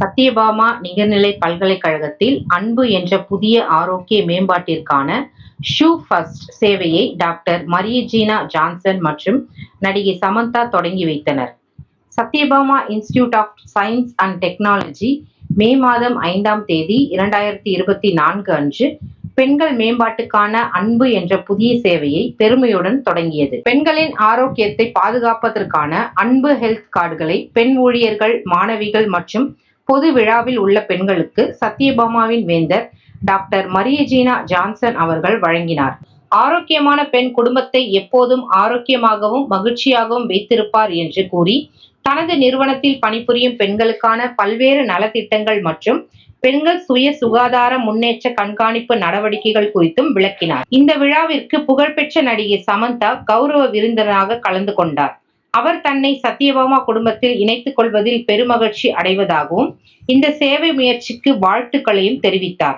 சத்யபாமா நிகர்நிலை பல்கலைக்கழகத்தில் அன்பு என்ற புதிய ஆரோக்கிய மேம்பாட்டிற்கான ஷூ ஃபர்ஸ்ட் சேவையை டாக்டர் மரியஜீனா ஜான்சன் மற்றும் நடிகை சமந்தா தொடங்கி வைத்தனர். Sathyabama institute of science and technology மே மாதம் ஐந்தாம் தேதி இரண்டாயிரத்தி இருபத்தி நான்கு அன்று பெண்கள் மேம்பாட்டுக்கான அன்பு என்ற புதிய சேவையை பெருமையுடன் தொடங்கியது. பெண்களின் ஆரோக்கியத்தை பாதுகாப்பதற்கான அன்பு ஹெல்த் கார்டுகளை பெண் ஊழியர்கள், மாணவிகள் மற்றும் பொது விழாவில் உள்ள பெண்களுக்கு சத்யபாமாவின் வேந்தர் டாக்டர் மரியஜீனா ஜான்சன் அவர்கள் வழங்கினார். ஆரோக்கியமான பெண் குடும்பத்தை எப்போதும் ஆரோக்கியமாகவும், மகிழ்ச்சியாகவும் வைத்திருப்பார் என்று கூறி தனது நிறுவனத்தில் பணிபுரியும் பெண்களுக்கான பல்வேறு நலத்திட்டங்கள் மற்றும் பெண்கள் சுய சுகாதார முன்னேற்ற கண்காணிப்பு நடவடிக்கைகள் குறித்தும் விளக்கினார். இந்த விழாவிற்கு புகழ்பெற்ற நடிகை சமந்தா கௌரவ விருந்தினராக கலந்து கொண்டார். அவர் தன்னை சத்யபாமா குடும்பத்தில் இணைத்துக் கொள்வதில் பெருமகிழ்ச்சி அடைவதாகவும், இந்த சேவை முயற்சிக்கு வாழ்த்துக்களையும் தெரிவித்தார்.